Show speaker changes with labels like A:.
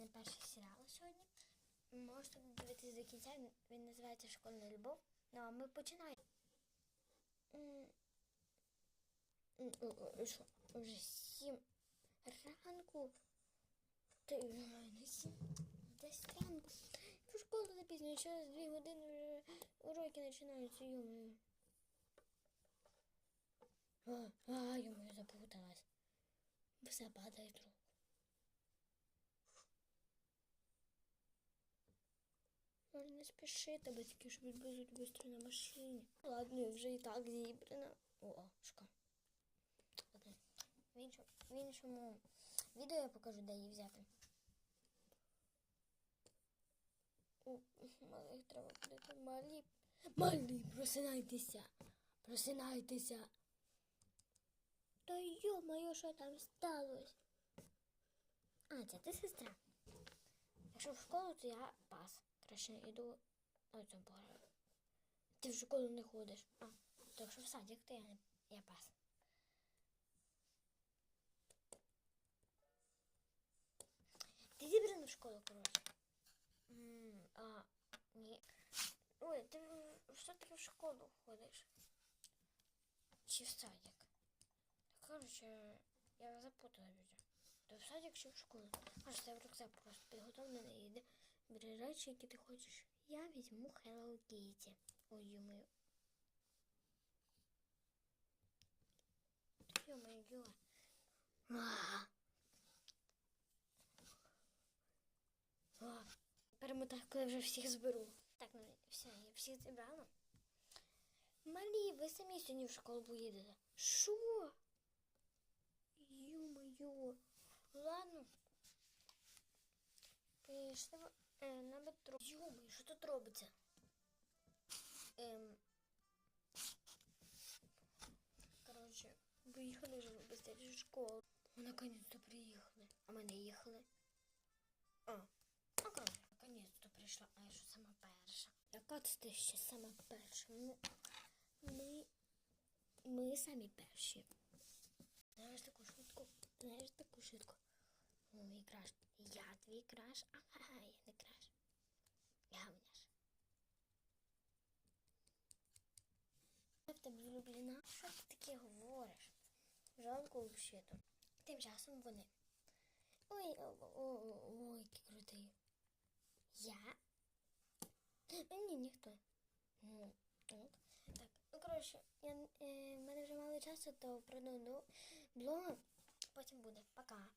A: мене перший серіал сьогодні. Можете дивитися до кінця. Він- називається Школьна любов. Ну, а ми починаємо. Що? Вже сім ранку. Та й вже сім. Десь ранку. В школу запізнюю, через дві години вже уроки починаються, йомою. А, а, йомою, запуталась. Все падає трохи. Не спішити, батьки, щоб відвезуть швидко на машині. Ладно, вже і так зібрана. О, шка. В іншому, в іншому відео я покажу, де її взяти. О, малих треба будити. Малі. Малі, просинайтеся. Просинайтеся. Та йо-моє, що там сталося? А, це ти сестра. Якщо в школу, то я пас. Краще йду оцю пограю. Ти в школу не ходиш. А, то якщо в садик, то я, я пас. Ти зібрана в школу, коротше? А, ні. Ой, ти все-таки в школу ходиш. Чи в садик? Та, коротше, я запутала бюджет. То в садик чи в школу? Аж це в рюкзак просто підготовлений йде. Бери речі, які ти хочеш. Я візьму Hello Kitty. Ой, ё-моё. Ё-моё. А. А. Перемотаю, коли вже всіх зберу. Так, ну все, я всіх зібрала. Малі, ви самі сьогодні в школу поїдете. Що? Ё-моё. Пішли е, на метро. Йомай, що тут робиться? Ем... Коротше, поїхали вже в школу. Ну, наконец-то приїхали. А ми не їхали. А, ну коротше, наконец-то прийшла. А я що сама перша? Яка ти ще сама перша? Ну, ми, ми самі перші. Знаєш таку шутку? Знаєш таку шутку? Мій краш. Я твій краш. Ага, я не краш. Я говняш. Я в тебе влюблена. Що ти таке говориш? Жалко взагалі-то. Тим часом вони. Ой, ой, який крутий. Я? Ні, ніхто. Ну, от. Так, ну коротше, я, е, в мене вже мало часу, то продаю блог. Потім буде. Пока.